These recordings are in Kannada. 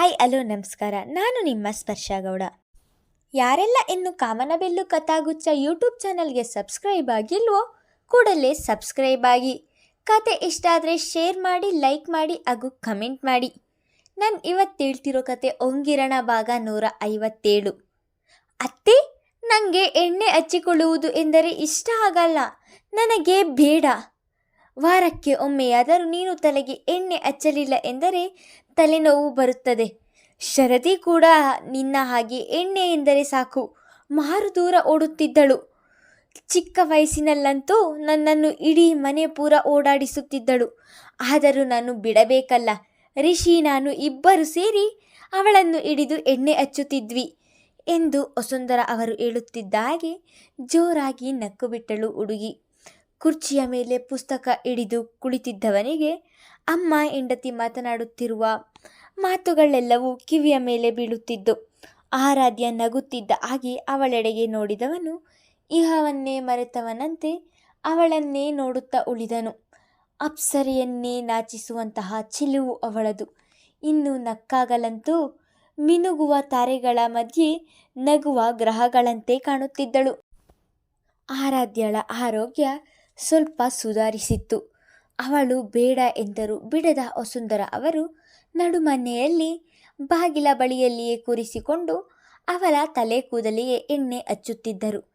ಆಯ್ ಅಲೋ ನಮಸ್ಕಾರ. ನಾನು ನಿಮ್ಮ ಸ್ಪರ್ಶ ಗೌಡ. ಯಾರೆಲ್ಲ ಇನ್ನು ಕಾಮನಬೆಲ್ಲು ಕಥಾಗುಚ್ಚ ಯೂಟ್ಯೂಬ್ ಚಾನಲ್ಗೆ ಸಬ್ಸ್ಕ್ರೈಬ್ ಆಗಿಲ್ವೋ, ಕೂಡಲೇ ಸಬ್ಸ್ಕ್ರೈಬ್ ಆಗಿ. ಕತೆ ಇಷ್ಟ ಆದರೆ ಶೇರ್ ಮಾಡಿ, ಲೈಕ್ ಮಾಡಿ ಹಾಗೂ ಕಮೆಂಟ್ ಮಾಡಿ. ನಾನು ಇವತ್ತು ಹೇಳ್ತಿರೋ ಕತೆ ಒಂಗಿರಣ ಭಾಗ ನೂರ ಐವತ್ತೇಳು. ಅತ್ತೆ ನನಗೆ ಎಣ್ಣೆ ಹಚ್ಚಿಕೊಳ್ಳುವುದು ಎಂದರೆ ಇಷ್ಟ ಆಗಲ್ಲ. ನನಗೆ ಬೇಡ. ವಾರಕ್ಕೆ ಒಮ್ಮೆಯಾದರೂ ನೀನು ತಲೆಗೆ ಎಣ್ಣೆ ಹಚ್ಚಲಿಲ್ಲ ಎಂದರೆ ತಲೆನೋವು ಬರುತ್ತದೆ. ಶರದಿ ಕೂಡ ನಿನ್ನ ಹಾಗೆ ಎಣ್ಣೆ ಎಂದರೆ ಸಾಕು. ಮಾರು ದೂರ ಓಡುತ್ತಿದ್ದಳು. ಚಿಕ್ಕ ವಯಸ್ಸಿನಲ್ಲಂತೂ ನನ್ನನ್ನು ಇಡೀ ಮನೆ ಪೂರ ಓಡಾಡಿಸುತ್ತಿದ್ದಳು. ಆದರೂ ನಾನು ಬಿಡಬೇಕಲ್ಲ. ರಿಷಿ, ನಾನು ಇಬ್ಬರು ಸೇರಿ ಅವಳನ್ನು ಹಿಡಿದು ಎಣ್ಣೆ ಹಚ್ಚುತ್ತಿದ್ವಿ ಎಂದು ವಸುಂಧರ ಅವರು ಹೇಳುತ್ತಿದ್ದ ಹಾಗೆ ಜೋರಾಗಿ ನಕ್ಕು ಬಿಟ್ಟಳು ಹುಡುಗಿ. ಕುರ್ಚಿಯ ಮೇಲೆ ಪುಸ್ತಕ ಹಿಡಿದು ಕುಳಿತಿದ್ದವನಿಗೆ ಅಮ್ಮ ಹೆಂಡತಿ ಮಾತನಾಡುತ್ತಿರುವ ಮಾತುಗಳೆಲ್ಲವೂ ಕಿವಿಯ ಮೇಲೆ ಬೀಳುತ್ತಿದ್ದು, ಆರಾಧ್ಯ ನಗುತ್ತಿದ್ದ ಹಾಗೆ ಅವಳೆಡೆಗೆ ನೋಡಿದವನು ಇಹವನ್ನೇ ಮರೆತವನಂತೆ ಅವಳನ್ನೇ ನೋಡುತ್ತಾ ಉಳಿದನು. ಅಪ್ಸರೆಯನ್ನೇ ನಾಚಿಸುವಂತಹ ಚಿಲುವು ಅವಳದು. ಇನ್ನು ನಕ್ಕಾಗಲಂತೂ ಮಿನುಗುವ ತಾರೆಗಳ ಮಧ್ಯೆ ನಗುವ ಗ್ರಹಗಳಂತೆ ಕಾಣುತ್ತಿದ್ದಳು. ಆರಾಧ್ಯಳ ಆರೋಗ್ಯ ಸ್ವಲ್ಪ ಸುಧಾರಿಸಿತ್ತು. ಅವಳು ಬೇಡ ಎಂದರು. ಬಿಡದ ವಸುಂಧರ ಅವರು ನಡುಮನೆಯಲ್ಲಿ ಬಾಗಿಲ ಬಳಿಯಲ್ಲಿಯೇ ಕೂರಿಸಿಕೊಂಡು ಅವಳ ತಲೆ ಕೂದಲಿಗೆ ಎಣ್ಣೆ ಹಚ್ಚುತ್ತಿದ್ದರು.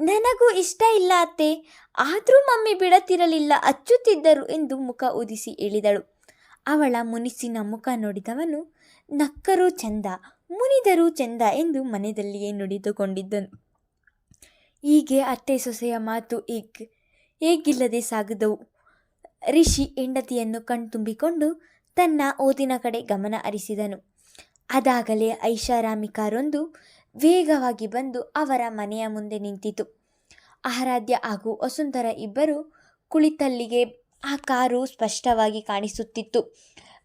ನನಗೂ ಇಷ್ಟ ಇಲ್ಲ ಅತ್ತೆ. ಆದರೂ ಮಮ್ಮಿ ಬಿಡತಿರಲಿಲ್ಲ ಅಚ್ಚುತ್ತಿದ್ದರು ಎಂದು ಮುಖ ಉದಿಸಿ ಹೇಳಿದಳು. ಅವಳ ಮುನಿಸಿನ ಮುಖ ನೋಡಿದವನು ನಕ್ಕರೂ ಚಂದ, ಮುನಿದರೂ ಚಂದ ಎಂದು ಮನೆಯಲ್ಲಿಯೇ ನುಡಿದುಕೊಂಡಿದ್ದನು. ಹೀಗೆ ಅತ್ತೆ ಸೊಸೆಯ ಮಾತು ಈಗ ಹೇಗಿಲ್ಲದೆ ಸಾಗಿದವು. ರಿಷಿ ಹೆಂಡತಿಯನ್ನು ಕಣ್ತುಂಬಿಕೊಂಡು ತನ್ನ ಓದಿನ ಕಡೆ ಗಮನ ಹರಿಸಿದನು. ಅದಾಗಲೇ ಐಷಾರಾಮಿ ಕಾರೊಂದು ವೇಗವಾಗಿ ಬಂದು ಅವರ ಮನೆಯ ಮುಂದೆ ನಿಂತಿತು. ಆರಾಧ್ಯ ಹಾಗೂ ವಸುಂಧರ ಇಬ್ಬರು ಕುಳಿತಲ್ಲಿಗೆ ಆ ಕಾರು ಸ್ಪಷ್ಟವಾಗಿ ಕಾಣಿಸುತ್ತಿತ್ತು.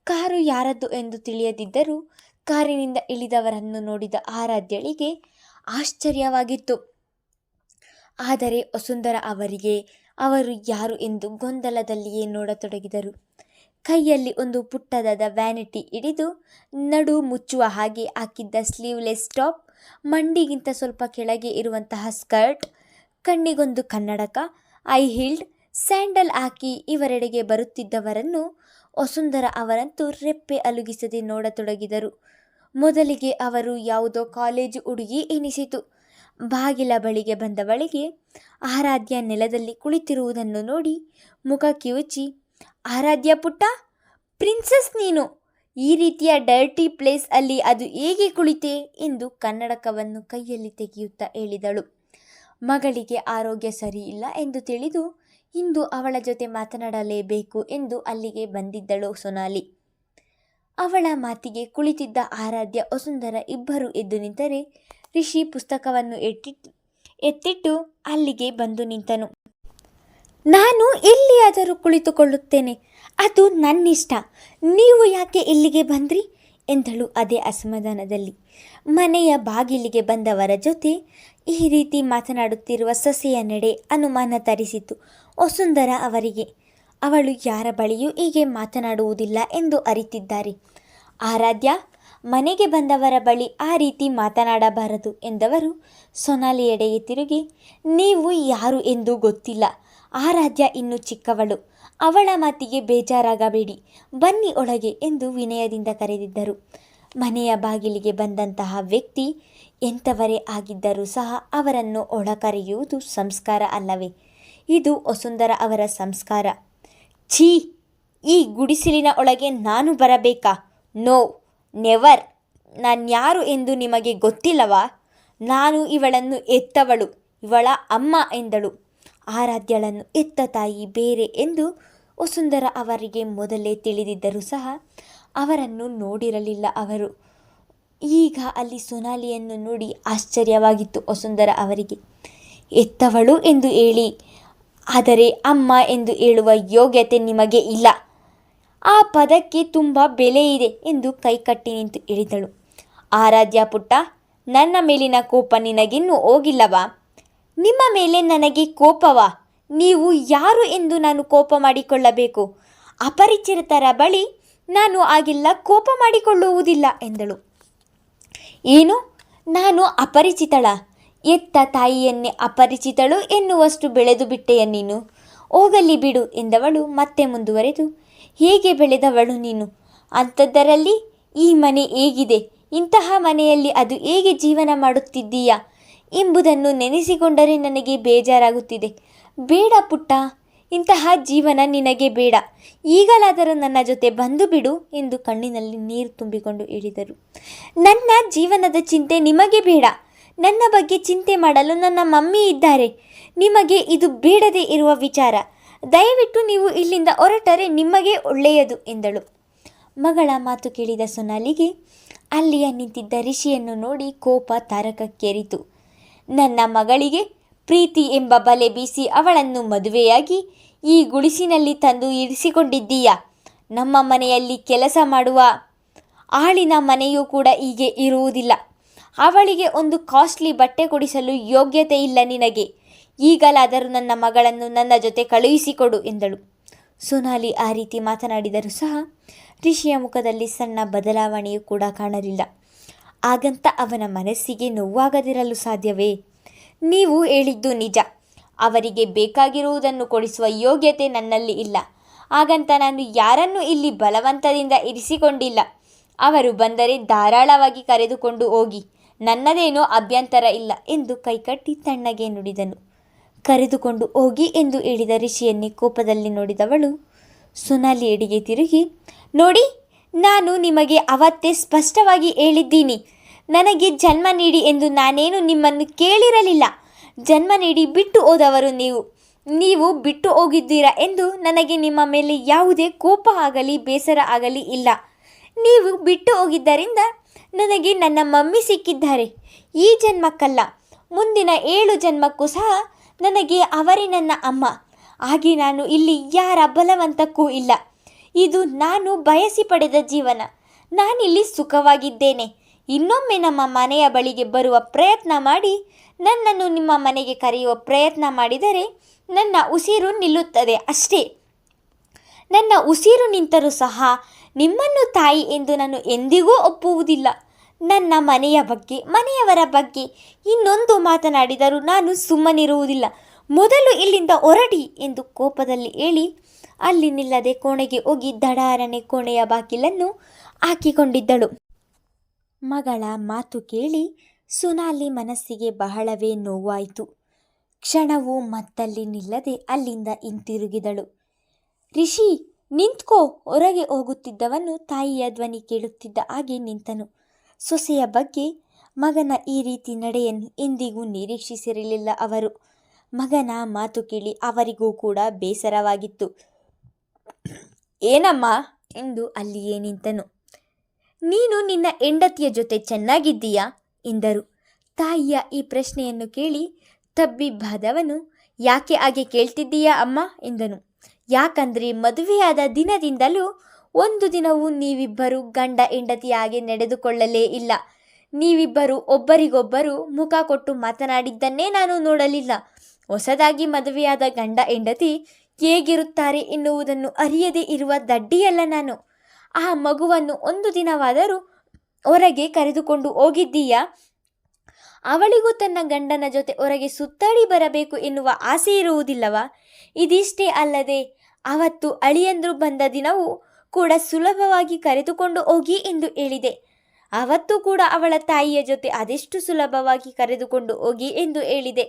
ಕಾರು ಯಾರದ್ದು ಎಂದು ತಿಳಿಯದಿದ್ದರೂ ಕಾರಿನಿಂದ ಇಳಿದವರನ್ನು ನೋಡಿದ ಆರಾಧ್ಯಳಿಗೆ ಆಶ್ಚರ್ಯವಾಗಿತ್ತು. ಆದರೆ ವಸುಂಧರ ಅವರಿಗೆ ಅವರು ಯಾರು ಎಂದು ಗೊಂದಲದಲ್ಲಿಯೇ ನೋಡತೊಡಗಿದರು. ಕೈಯಲ್ಲಿ ಒಂದು ಪುಟ್ಟದಾದ ವ್ಯಾನಿಟಿ ಹಿಡಿದು ನಡು ಮುಚ್ಚುವ ಹಾಗೆ ಹಾಕಿದ್ದ ಸ್ಲೀವ್ಲೆಸ್ ಟಾಪ್, ಮಂಡಿಗಿಂತ ಸ್ವಲ್ಪ ಕೆಳಗೆ ಇರುವಂತಹ ಸ್ಕರ್ಟ್, ಕಣ್ಣಿಗೊಂದು ಕನ್ನಡಕ, ಐ ಹೀಲ್ಡ್, ಸ್ಯಾಂಡಲ್ ಹಾಕಿ ಇವರೆಡೆಗೆ ಬರುತ್ತಿದ್ದವರನ್ನು ವಸುಂಧರ ಅವರಂತೂ ರೆಪ್ಪೆ ಅಲುಗಿಸದೆ ನೋಡತೊಡಗಿದರು. ಮೊದಲಿಗೆ ಅವರು ಯಾವುದೋ ಕಾಲೇಜು ಹುಡುಗಿ ಎನಿಸಿತು. ಬಾಗಿಲ ಬಳಿಗೆ ಬಂದವಳಿಗೆ ಆರಾಧ್ಯ ನೆಲದಲ್ಲಿ ಕುಳಿತಿರುವುದನ್ನು ನೋಡಿ ಮುಖ ಕಿವುಚಿ, ಆರಾಧ್ಯ ಪುಟ್ಟ, ಪ್ರಿನ್ಸೆಸ್ ನೀನು, ಈ ರೀತಿಯ ಡರ್ಟಿ ಪ್ಲೇಸ್ ಅಲ್ಲಿ ಅದು ಹೇಗೆ ಕುಳಿತೆ? ಎಂದು ಕನ್ನಡಕವನ್ನು ಕೈಯಲ್ಲಿ ತೆಗೆಯುತ್ತಾ ಹೇಳಿದಳು. ಮಗಳಿಗೆ ಆರೋಗ್ಯ ಸರಿಯಿಲ್ಲ ಎಂದು ತಿಳಿದು ಇಂದು ಅವಳ ಜೊತೆ ಮಾತನಾಡಲೇಬೇಕು ಎಂದು ಅಲ್ಲಿಗೆ ಬಂದಿದ್ದಳು ಸೊನಾಲಿ. ಅವಳ ಮಾತಿಗೆ ಕುಳಿತಿದ್ದ ಆರಾಧ್ಯ ವಸುಂಧರ ಇಬ್ಬರು ಎದ್ದು ನಿಂತರೆ ರಿಷಿ ಪುಸ್ತಕವನ್ನು ಎಟ್ಟಿಟ್ಟು ಎತ್ತಿಟ್ಟು ಅಲ್ಲಿಗೆ ಬಂದು ನಿಂತನು. ನಾನು ಎಲ್ಲಿಯಾದರೂ ಕುಳಿತುಕೊಳ್ಳುತ್ತೇನೆ, ಅದು ನನ್ನಿಷ್ಟ. ನೀವು ಯಾಕೆ ಇಲ್ಲಿಗೆ ಬಂದ್ರಿ? ಎಂದಳು ಅದೇ ಅಸಮಾಧಾನದಲ್ಲಿ. ಮನೆಯ ಬಾಗಿಲಿಗೆ ಬಂದವರ ಜೊತೆ ಈ ರೀತಿ ಮಾತನಾಡುತ್ತಿರುವ ಸೊಸೆಯ ನಡೆ ಅನುಮಾನ ತರಿಸಿತು ವಸುಂಧರ ಅವರಿಗೆ. ಅವಳು ಯಾರ ಬಳಿಯೂ ಹೀಗೆ ಮಾತನಾಡುವುದಿಲ್ಲ ಎಂದು ಅರಿತಿದ್ದಾರೆ. ಆರಾಧ್ಯ ಮನೆಗೆ ಬಂದವರ ಬಳಿ ಆ ರೀತಿ ಮಾತನಾಡಬಾರದು ಎಂದವರು ಸೊನಾಲಿಯೆಡೆಗೆ ತಿರುಗಿ, ನೀವು ಯಾರು ಎಂದು ಗೊತ್ತಿಲ್ಲ. ಆ ರಾಜ್ಯ ಇನ್ನು ಚಿಕ್ಕವಳು. ಅವಳ ಮಾತಿಗೆ ಬೇಜಾರಾಗಬೇಡಿ. ಬನ್ನಿ ಒಳಗೆ ಎಂದು ವಿನಯದಿಂದ ಕರೆದಿದ್ದರು. ಮನೆಯ ಬಾಗಿಲಿಗೆ ಬಂದಂತಹ ವ್ಯಕ್ತಿ ಎಂಥವರೇ ಆಗಿದ್ದರೂ ಸಹ ಅವರನ್ನು ಒಳ ಕರೆಯುವುದು ಸಂಸ್ಕಾರ ಅಲ್ಲವೇ? ಇದು ವಸುಂಧರ ಅವರ ಸಂಸ್ಕಾರ. ಛೀ! ಈ ಗುಡಿಸಿಲಿನ ಒಳಗೆ ನಾನು ಬರಬೇಕಾ? ನೋ! ನೆವರ್ ನಾನ್ಯಾರು ಎಂದು ನಿಮಗೆ ಗೊತ್ತಿಲ್ಲವಾ? ನಾನು ಇವಳನ್ನು ಎತ್ತವಳು ಇವಳ ಅಮ್ಮ ಎಂದಳು. ಆರಾಧ್ಯಳನ್ನು ಎತ್ತ ತಾಯಿ ಬೇರೆ ಎಂದು ವಸುಂಧರ ಅವರಿಗೆ ಮೊದಲೇ ತಿಳಿದಿದ್ದರೂ ಸಹ ಅವರನ್ನು ನೋಡಿರಲಿಲ್ಲ ಅವರು. ಈಗ ಅಲ್ಲಿ ಸೊನಾಲಿಯನ್ನು ನೋಡಿ ಆಶ್ಚರ್ಯವಾಗಿತ್ತು ವಸುಂಧರ ಅವರಿಗೆ. ಎತ್ತವಳು ಎಂದು ಹೇಳಿ, ಆದರೆ ಅಮ್ಮ ಎಂದು ಹೇಳುವ ಯೋಗ್ಯತೆ ನಿಮಗೆ ಇಲ್ಲ. ಆ ಪದಕ್ಕೆ ತುಂಬ ಬೆಲೆ ಇದೆ ಎಂದು ಕೈಕಟ್ಟಿ ನಿಂತು ಹೇಳಿದಳು. ಆರಾಧ್ಯ ಪುಟ್ಟ, ನನ್ನ ಮೇಲಿನ ಕೋಪ ನಿನಗಿನ್ನೂ ಹೋಗಿಲ್ಲವಾ? ನಿಮ್ಮ ಮೇಲೆ ನನಗೆ ಕೋಪವಾ? ನೀವು ಯಾರು ಎಂದು ನಾನು ಕೋಪ ಮಾಡಿಕೊಳ್ಳಬೇಕು? ಅಪರಿಚಿತರ ಬಳಿ ನಾನು ಆಗಿಲ್ಲ, ಕೋಪ ಮಾಡಿಕೊಳ್ಳುವುದಿಲ್ಲ ಎಂದಳು. ಏನು? ನಾನು ಅಪರಿಚಿತಳ? ಎತ್ತ ತಾಯಿಯನ್ನೇ ಅಪರಿಚಿತಳು ಎನ್ನುವಷ್ಟು ಬೆಳೆದು ಬಿಟ್ಟೆಯ ನೀನು? ಹೋಗಲಿ ಬಿಡು ಎಂದವಳು ಮತ್ತೆ ಮುಂದುವರೆದು ಹೇಗೆ ಬೆಳೆದವಳು ನೀನು? ಅಂಥದ್ದರಲ್ಲಿ ಈ ಮನೆ ಹೇಗಿದೆ? ಇಂತಹ ಮನೆಯಲ್ಲಿ ಅದು ಹೇಗೆ ಜೀವನ ಮಾಡುತ್ತಿದ್ದೀಯಾ? ಎಂಬುದನ್ನು ನೆನೆಸಿಕೊಂಡರೆ ನನಗೆ ಬೇಜಾರಾಗುತ್ತಿದೆ. ಬೇಡ ಪುಟ್ಟ, ಇಂತಹ ಜೀವನ ನಿನಗೆ ಬೇಡ. ಈಗಲಾದರೂ ನನ್ನ ಜೊತೆ ಬಂದು ಬಿಡು ಎಂದು ಕಣ್ಣಿನಲ್ಲಿ ನೀರು ತುಂಬಿಕೊಂಡು ಹೇಳಿದರು. ನನ್ನ ಜೀವನದ ಚಿಂತೆ ನಿಮಗೆ ಬೇಡ. ನನ್ನ ಬಗ್ಗೆ ಚಿಂತೆ ಮಾಡಲು ನನ್ನ ಮಮ್ಮಿ ಇದ್ದಾರೆ. ನಿಮಗೆ ಇದು ಬೇಡದೇ ಇರುವ ವಿಚಾರ. ದಯವಿಟ್ಟು ನೀವು ಇಲ್ಲಿಂದ ಹೊರಟರೆ ನಿಮಗೆ ಒಳ್ಳೆಯದು ಎಂದಳು. ಮಗಳ ಮಾತು ಕೇಳಿದ ಸೊನಾಲಿಗೆ, ಅಲ್ಲಿಯ ನಿಂತಿದ್ದ ಋಷಿಯನ್ನು ನೋಡಿ ಕೋಪ ತಾರಕಕ್ಕೇರಿತು. ನನ್ನ ಮಗಳಿಗೆ ಪ್ರೀತಿ ಎಂಬ ಬಲೆ ಬೀಸಿ ಅವಳನ್ನು ಮದುವೆಯಾಗಿ ಈ ಗುಡಿಸಿನಲ್ಲಿ ತಂದು ಇರಿಸಿಕೊಂಡಿದ್ದೀಯಾ? ನಮ್ಮ ಮನೆಯಲ್ಲಿ ಕೆಲಸ ಮಾಡುವ ಆಳಿನ ಮನೆಯೂ ಕೂಡ ಹೀಗೆ ಇರುವುದಿಲ್ಲ. ಅವಳಿಗೆ ಒಂದು ಕಾಸ್ಟ್ಲಿ ಬಟ್ಟೆ ಕೊಡಿಸಲು ಯೋಗ್ಯತೆ ಇಲ್ಲ ನಿನಗೆ. ಈಗಲಾದರೂ ನನ್ನ ಮಗಳನ್ನು ನನ್ನ ಜೊತೆ ಕಳುಹಿಸಿಕೊಡು ಎಂದಳು. ಸೋನಾಲಿ ಆ ರೀತಿ ಮಾತನಾಡಿದರೂ ಸಹ ಋಷಿಯ ಮುಖದಲ್ಲಿ ಸಣ್ಣ ಬದಲಾವಣೆಯೂ ಕೂಡ ಕಾಣಲಿಲ್ಲ. ಹಾಗಂತ ಅವನ ಮನಸ್ಸಿಗೆ ನೋವಾಗದಿರಲು ಸಾಧ್ಯವೇ? ನೀವು ಹೇಳಿದ್ದು ನಿಜ. ಅವರಿಗೆ ಬೇಕಾಗಿರುವುದನ್ನು ಕೊಡಿಸುವ ಯೋಗ್ಯತೆ ನನ್ನಲ್ಲಿ ಇಲ್ಲ. ಹಾಗಂತ ನಾನು ಯಾರನ್ನು ಇಲ್ಲಿ ಬಲವಂತದಿಂದ ಇರಿಸಿಕೊಂಡಿಲ್ಲ. ಅವರು ಬಂದರೆ ಧಾರಾಳವಾಗಿ ಕರೆದುಕೊಂಡು ಹೋಗಿ. ನನ್ನದೇನೋ ಅಭ್ಯಂತರ ಇಲ್ಲ ಎಂದು ಕೈಕಟ್ಟಿ ತಣ್ಣಗೆ ನುಡಿದನು. ಕರೆದುಕೊಂಡು ಹೋಗಿ ಎಂದು ಹೇಳಿದ ಋಷಿಯನ್ನೇ ಕೋಪದಲ್ಲಿ ನೋಡಿದವಳು. ಸೊನಾಲಿ ಎಡೆಗೆ ತಿರುಗಿ, ನೋಡಿ, ನಾನು ನಿಮಗೆ ಅವತ್ತೇ ಸ್ಪಷ್ಟವಾಗಿ ಹೇಳಿದ್ದೀನಿ. ನನಗೆ ಜನ್ಮ ನೀಡಿ ಎಂದು ನಾನೇನು ನಿಮ್ಮನ್ನು ಕೇಳಿರಲಿಲ್ಲ. ಜನ್ಮ ನೀಡಿ ಬಿಟ್ಟು ಹೋದವರು ನೀವು. ನೀವು ಬಿಟ್ಟು ಹೋಗಿದ್ದೀರಾ ಎಂದು ನನಗೆ ನಿಮ್ಮ ಮೇಲೆ ಯಾವುದೇ ಕೋಪ ಆಗಲಿ, ಬೇಸರ ಆಗಲಿ ಇಲ್ಲ. ನೀವು ಬಿಟ್ಟು ಹೋಗಿದ್ದರಿಂದ ನನಗೆ ನನ್ನ ಮಮ್ಮಿ ಸಿಕ್ಕಿದ್ದಾರೆ. ಈ ಜನ್ಮಕ್ಕಲ್ಲ, ಮುಂದಿನ ಏಳು ಜನ್ಮಕ್ಕೂ ಸಹ ನನಗೆ ಅವರೇ ನನ್ನ ಅಮ್ಮ. ಹಾಗೆ ನಾನು ಇಲ್ಲಿ ಯಾರ ಬಲವಂತಕ್ಕೂ ಇಲ್ಲ. ಇದು ನಾನು ಬಯಸಿ ಪಡೆದ ಜೀವನ. ನಾನಿಲ್ಲಿ ಸುಖವಾಗಿದ್ದೇನೆ. ಇನ್ನೊಮ್ಮೆ ನಮ್ಮ ಮನೆಯ ಬಳಿಗೆ ಬರುವ ಪ್ರಯತ್ನ ಮಾಡಿ, ನನ್ನನ್ನು ನಿಮ್ಮ ಮನೆಗೆ ಕರೆಯುವ ಪ್ರಯತ್ನ ಮಾಡಿದರೆ ನನ್ನ ಉಸಿರು ನಿಲ್ಲುತ್ತದೆ ಅಷ್ಟೇ. ನನ್ನ ಉಸಿರು ನಿಂತರೂ ಸಹ ನಿಮ್ಮನ್ನು ತಾಯಿ ಎಂದು ನಾನು ಎಂದಿಗೂ ಒಪ್ಪುವುದಿಲ್ಲ. ನನ್ನ ಮನೆಯ ಬಗ್ಗೆ, ಮನೆಯವರ ಬಗ್ಗೆ ಇನ್ನೊಂದು ಮಾತನಾಡಿದರೂ ನಾನು ಸುಮ್ಮನಿರುವುದಿಲ್ಲ. ಮೊದಲು ಇಲ್ಲಿಂದ ಹೊರಡಿ ಎಂದು ಕೋಪದಲ್ಲಿ ಹೇಳಿ, ಅಲ್ಲಿ ನಿಲ್ಲದೆ ಕೋಣೆಗೆ ಹೋಗಿ ದಡಾರನೆ ಕೋಣೆಯ ಬಾಗಿಲನ್ನು ಹಾಕಿಕೊಂಡಿದ್ದಳು. ಮಗಳ ಮಾತು ಕೇಳಿ ಸುನಾಲಿ ಮನಸ್ಸಿಗೆ ಬಹಳವೇ ನೋವಾಯಿತು. ಕ್ಷಣವು ಮತ್ತಲ್ಲಿ ನಿಲ್ಲದೆ ಅಲ್ಲಿಂದ ಹಿಂತಿರುಗಿದಳು. ರಿಷಿ, ನಿಂತ್ಕೋ, ಹೊರಗೆ ಹೋಗುತ್ತಿದ್ದವನು ತಾಯಿಯ ಧ್ವನಿ ಕೇಳುತ್ತಿದ್ದ ಹಾಗೆ ನಿಂತನು. ಸೊಸೆಯ ಬಗ್ಗೆ ಮಗನ ಈ ರೀತಿ ನಡೆಯನ್ನು ಎಂದಿಗೂ ನಿರೀಕ್ಷಿಸಿರಲಿಲ್ಲ ಅವರು. ಮಗನ ಮಾತು ಕೇಳಿ ಅವರಿಗೂ ಕೂಡ ಬೇಸರವಾಗಿತ್ತು. ಏನಮ್ಮ? ಎಂದು ಅಲ್ಲಿಯೇ ನಿಂತನು. ನೀನು ನಿನ್ನ ಹೆಂಡತಿಯ ಜೊತೆ ಚೆನ್ನಾಗಿದ್ದೀಯಾ? ಎಂದರು. ತಾಯಿಯ ಈ ಪ್ರಶ್ನೆಯನ್ನು ಕೇಳಿ ತಬ್ಬಿಬ್ಬಾದವನು, ಯಾಕೆ ಹಾಗೆ ಕೇಳ್ತಿದ್ದೀಯಾ ಅಮ್ಮ? ಎಂದನು. ಯಾಕಂದ್ರೆ ಮದುವೆಯಾದ ದಿನದಿಂದಲೂ ಒಂದು ದಿನವೂ ನೀವಿಬ್ಬರು ಗಂಡ ಹೆಂಡತಿಯಾಗಿ ನಡೆದುಕೊಳ್ಳಲೇ ಇಲ್ಲ. ನೀವಿಬ್ಬರು ಒಬ್ಬರಿಗೊಬ್ಬರು ಮುಖ ಕೊಟ್ಟು ಮಾತನಾಡಿದ್ದನ್ನೇ ನಾನು ನೋಡಲಿಲ್ಲ. ಹೊಸದಾಗಿ ಮದುವೆಯಾದ ಗಂಡ ಹೆಂಡತಿ ಹೇಗಿರುತ್ತಾರೆ ಎನ್ನುವುದನ್ನು ಅರಿಯದೇ ಇರುವ ದಡ್ಡಿಯಲ್ಲ ನಾನು. ಆ ಮಗುವನ್ನು ಒಂದು ದಿನವಾದರೂ ಹೊರಗೆ ಕರೆದುಕೊಂಡು ಹೋಗಿದ್ದೀಯಾ? ಅವಳಿಗೂ ತನ್ನ ಗಂಡನ ಜೊತೆ ಹೊರಗೆ ಸುತ್ತಾಡಿ ಬರಬೇಕು ಎನ್ನುವ ಆಸೆ ಇರುವುದಿಲ್ಲವಾ? ಇದಿಷ್ಟೇ ಅಲ್ಲದೆ, ಅವತ್ತು ಅಳಿಯಂದ್ರು ಬಂದ ದಿನವೂ ಕೂಡ ಸುಲಭವಾಗಿ ಕರೆದುಕೊಂಡು ಹೋಗಿ ಎಂದು ಹೇಳಿದೆ. ಅವತ್ತು ಕೂಡ ಅವಳ ತಾಯಿಯ ಜೊತೆ ಅದೆಷ್ಟು ಸುಲಭವಾಗಿ ಕರೆದುಕೊಂಡು ಹೋಗಿ ಎಂದು ಹೇಳಿದೆ.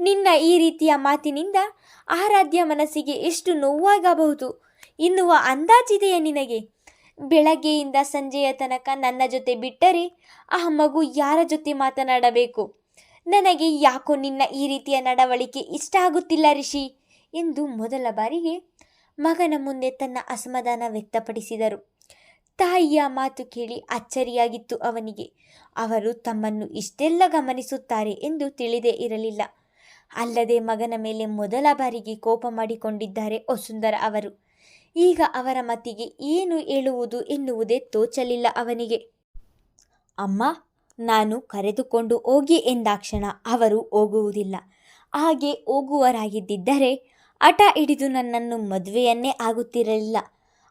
ನಿನ್ನ ಈ ರೀತಿಯ ಮಾತಿನಿಂದ ಆರಾಧ್ಯ ಮನಸ್ಸಿಗೆ ಎಷ್ಟು ನೋವಾಗಬಹುದು. ಎನ್ನುವ ಅಂದಾಜಿದೆಯೇ ನಿನಗೆ? ಬೆಳಗ್ಗೆಯಿಂದ ಸಂಜೆಯ ತನಕ ನನ್ನ ಜೊತೆ ಬಿಟ್ಟರೆ ಆ ಮಗು ಯಾರ ಜೊತೆ ಮಾತನಾಡಬೇಕು? ನನಗೆ ಯಾಕೋ ನಿನ್ನ ಈ ರೀತಿಯ ನಡವಳಿಕೆ ಇಷ್ಟ ಆಗುತ್ತಿಲ್ಲ ರಿಷಿ ಎಂದು ಮೊದಲ ಬಾರಿಗೆ ಮಗನ ಮುಂದೆ ತನ್ನ ಅಸಮಾಧಾನ ವ್ಯಕ್ತಪಡಿಸಿದರು. ತಾಯಿಯ ಮಾತು ಕೇಳಿ ಅಚ್ಚರಿಯಾಗಿತ್ತು ಅವನಿಗೆ. ಅವರು ತಮ್ಮನ್ನು ಇಷ್ಟೆಲ್ಲ ಗಮನಿಸುತ್ತಾರೆ ಎಂದು ತಿಳಿದೇ ಇರಲಿಲ್ಲ. ಅಲ್ಲದೆ ಮಗನ ಮೇಲೆ ಮೊದಲ ಬಾರಿಗೆ ಕೋಪ ಮಾಡಿಕೊಂಡಿದ್ದಾರೆ ವಸುಂಧರ ಅವರು. ಈಗ ಅವರ ಮತಿಗೆ ಏನು ಹೇಳುವುದು ಎನ್ನುವುದೇ ತೋಚಲಿಲ್ಲ ಅವನಿಗೆ. ಅಮ್ಮ, ನಾನು ಕರೆದುಕೊಂಡು ಹೋಗಿ ಎಂದಾಕ್ಷಣ ಅವರು ಹೋಗುವುದಿಲ್ಲ. ಹಾಗೆ ಹೋಗುವರಾಗಿದ್ದಿದ್ದರೆ ಹಠ ಹಿಡಿದು ನನ್ನನ್ನು ಮದುವೆಯನ್ನೇ ಆಗುತ್ತಿರಲಿಲ್ಲ.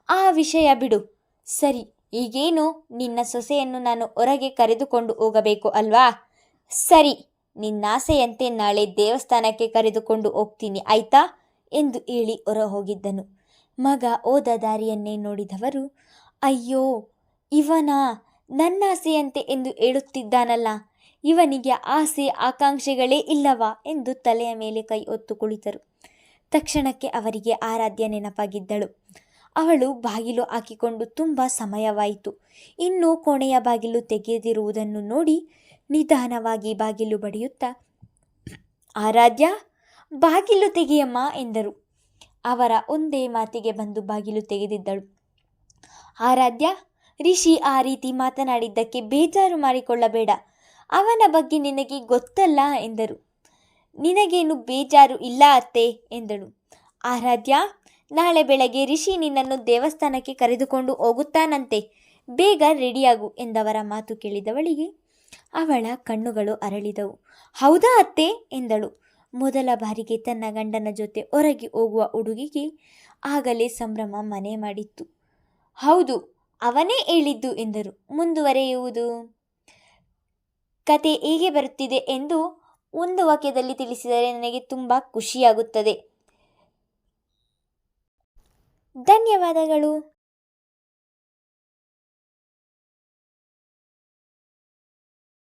ಆ ವಿಷಯ ಬಿಡು. ಸರಿ, ಈಗೇನು? ನಿನ್ನ ಸೊಸೆಯನ್ನು ನಾನು ಹೊರಗೆ ಕರೆದುಕೊಂಡು ಹೋಗಬೇಕು ಅಲ್ವಾ? ಸರಿ, ನಿನ್ನಾಸೆಯಂತೆ ನಾಳೆ ದೇವಸ್ಥಾನಕ್ಕೆ ಕರೆದುಕೊಂಡು ಹೋಗ್ತೀನಿ, ಆಯ್ತಾ? ಎಂದು ಹೇಳಿ ಹೊರ ಹೋಗಿದ್ದನು ಮಗ ಓದ ದಾರಿಯನ್ನೇ ನೋಡಿದವರು, ಅಯ್ಯೋ, ಇವನಾ? ನನ್ನಾಸೆಯಂತೆ ಎಂದು ಹೇಳುತ್ತಿದ್ದಾನಲ್ಲ. ಇವನಿಗೆ ಆಸೆ, ಆಕಾಂಕ್ಷೆಗಳೇ ಇಲ್ಲವಾ? ಎಂದು ತಲೆಯ ಮೇಲೆ ಕೈ ಹೊತ್ತು ಕುಳಿತರು. ತಕ್ಷಣಕ್ಕೆ ಅವರಿಗೆ ಆರಾಧ್ಯ ನೆನಪಾಗಿದ್ದಳು. ಅವಳು ಬಾಗಿಲು ಹಾಕಿಕೊಂಡು ತುಂಬ ಸಮಯವಾಯಿತು. ಇನ್ನೂ ಕೋಣೆಯ ಬಾಗಿಲು ತೆಗೆದಿರುವುದನ್ನು ನೋಡಿ ನಿಧಾನವಾಗಿ ಬಾಗಿಲು ಬಡಿಯುತ್ತಾ, ಆರಾಧ್ಯ, ಬಾಗಿಲು ತೆಗೆಯಮ್ಮ ಎಂದರು. ಅವರ ಒಂದೇ ಮಾತಿಗೆ ಬಂದು ಬಾಗಿಲು ತೆಗೆದಿದ್ದಳು. ಆರಾಧ್ಯ, ರಿಷಿ ಆ ರೀತಿ ಮಾತನಾಡಿದ್ದಕ್ಕೆ ಬೇಜಾರು ಮಾಡಿಕೊಳ್ಳಬೇಡ. ಅವನ ಬಗ್ಗೆ ನಿನಗೆ ಗೊತ್ತಲ್ಲ ಎಂದರು. ನಿನಗೇನು ಬೇಜಾರು ಇಲ್ಲ ಅತ್ತೆ ಎಂದಳು. ಆರಾಧ್ಯ, ನಾಳೆ ಬೆಳಗ್ಗೆ ರಿಷಿ ನಿನ್ನನ್ನು ದೇವಸ್ಥಾನಕ್ಕೆ ಕರೆದುಕೊಂಡು ಹೋಗುತ್ತಾನಂತೆ. ಬೇಗ ರೆಡಿಯಾಗು ಎಂದವರ ಮಾತು ಕೇಳಿದವಳಿಗೆ ಅವಳ ಕಣ್ಣುಗಳು ಅರಳಿದವು. ಹೌದಾ ಅತ್ತೆ ಎಂದಳು. ಮೊದಲ ಬಾರಿಗೆ ತನ್ನ ಗಂಡನ ಜೊತೆ ಹೊರಗೆ ಹೋಗುವ ಹುಡುಗಿಗೆ ಆಗಲೇ ಸಂಭ್ರಮ ಮನೆ ಮಾಡಿತ್ತು. ಹೌದು, ಅವನೇ ಹೇಳಿದ್ದು ಎಂದರು. ಮುಂದುವರೆಯುವುದು. ಕತೆ ಹೇಗೆ ಬರುತ್ತಿದೆ ಎಂದು ಒಂದು ವಾಕ್ಯದಲ್ಲಿ ತಿಳಿಸಿದರೆ ನನಗೆ ತುಂಬ ಖುಷಿಯಾಗುತ್ತದೆ. ಧನ್ಯವಾದಗಳು.